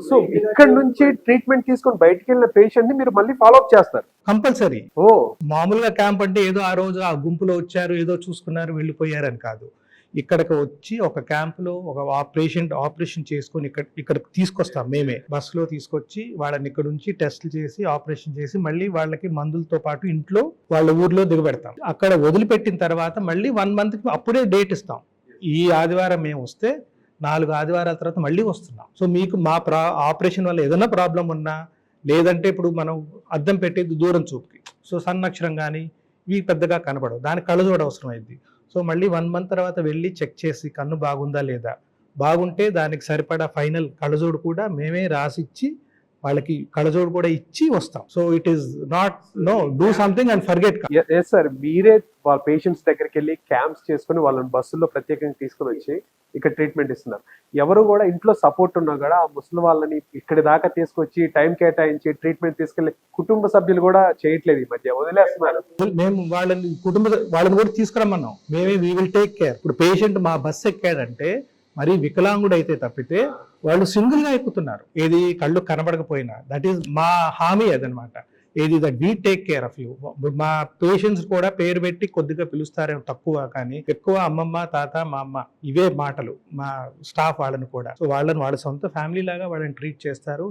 So ఇక్కడ నుంచి treatment తీసుకొని బయటికి వెళ్ళిన పేషెంట్ని మీరు మళ్ళీ ఫాలో అప్ చేస్తారు. కంపల్సరీ. ఓ. మామూలుగా క్యాంప్ అంటే ఏదో ఆ రోజు ఆ గుంపులో వచ్చారు ఏదో చూసుకున్నారు వెళ్ళిపోయారని కాదు. ఇక్కడికి వచ్చి ఒక క్యాంపులో ఒక పేషెంట్ ఆపరేషన్ చేసుకొని ఇక్కడ ఇక్కడ తీసుకొస్తాం మేమే. బస్సులో తీసుకొచ్చి వాళ్ళని ఇక్కడ నుంచి టెస్ట్లు చేసి ఆపరేషన్ చేసి మళ్ళీ వాళ్ళకి మందులతో పాటు ఇంట్లో వాళ్ళ ఊర్లో దిగబెడతాం. అక్కడ వదిలిపెట్టిన తర్వాత మళ్ళీ వన్ మంత్ అప్పుడే డేట్ ఇస్తాం. ఈ ఆదివారం మేము వస్తే నాలుగు ఆదివారాల తర్వాత మళ్ళీ వస్తున్నాం. సో మీకు మా ప్రా ఆపరేషన్ వల్ల ఏదైనా ప్రాబ్లం ఉన్నా లేదంటే ఇప్పుడు మనం అద్దం పెట్టేది దూరం చూపుకి సో సన్నక్షరం కానీ ఇవి పెద్దగా కనపడవు దానికి కళ్ళజోడు అవసరం అయింది సో మళ్ళీ వన్ మంత్ తర్వాత వెళ్ళి చెక్ చేసి కన్ను బాగుందా లేదా? బాగుంటే దానికి సరిపడా ఫైనల్ కళ్ళజోడు కూడా మేమే రాసిచ్చి వాళ్ళకి కళ్ళజోడు కూడా ఇచ్చి వస్తాం. So it is not no do something and forget yes sir మీరే వాళ్ళ పేషెంట్స్ దగ్గరికి వెళ్ళి క్యాంప్స్ చేసుకుని వాళ్ళని బస్సుల్లో ప్రత్యేకంగా తీసుకొని వచ్చి ఇక్కడ ట్రీట్మెంట్ ఇస్తున్నారు. ఎవరు కూడా ఇంట్లో సపోర్ట్ ఉన్నా కూడా ఆ ముసలి వాళ్ళని ఇక్కడి దాకా తీసుకొచ్చి టైం కేటాయించి ట్రీట్మెంట్ తీసుకెళ్ళి కుటుంబ సభ్యులు కూడా చేయట్లేదు ఈ మధ్య. వదిలేస్తున్నారు. మేము వాళ్ళని కుటుంబ వాళ్ళని కూడా తీసుకురమ్మన్నాం. మేమే వీ విల్ టేక్ కేర్ ఇప్పుడు పేషెంట్ మా బస్ ఎక్కాడంటే మరి వికలాంగుడు అయితే తప్పితే వాళ్ళు సింగిల్గా ఎక్కుతున్నారు ఏది కళ్ళు కనబడకపోయినా దట్ ఈస్ మా హామీ అదనమాట. ఏది that we take care of you మా పేషెంట్స్ కూడా పేరు పెట్టి కొద్దిగా పిలుస్తారేమో తక్కువ కానీ ఎక్కువ అమ్మమ్మ తాత మా అమ్మ ఇవే మాటలు మా స్టాఫ్ వాళ్ళని కూడా. సో వాళ్ళని వాళ్ళ సొంత ఫ్యామిలీ లాగా వాళ్ళని ట్రీట్ చేస్తారు.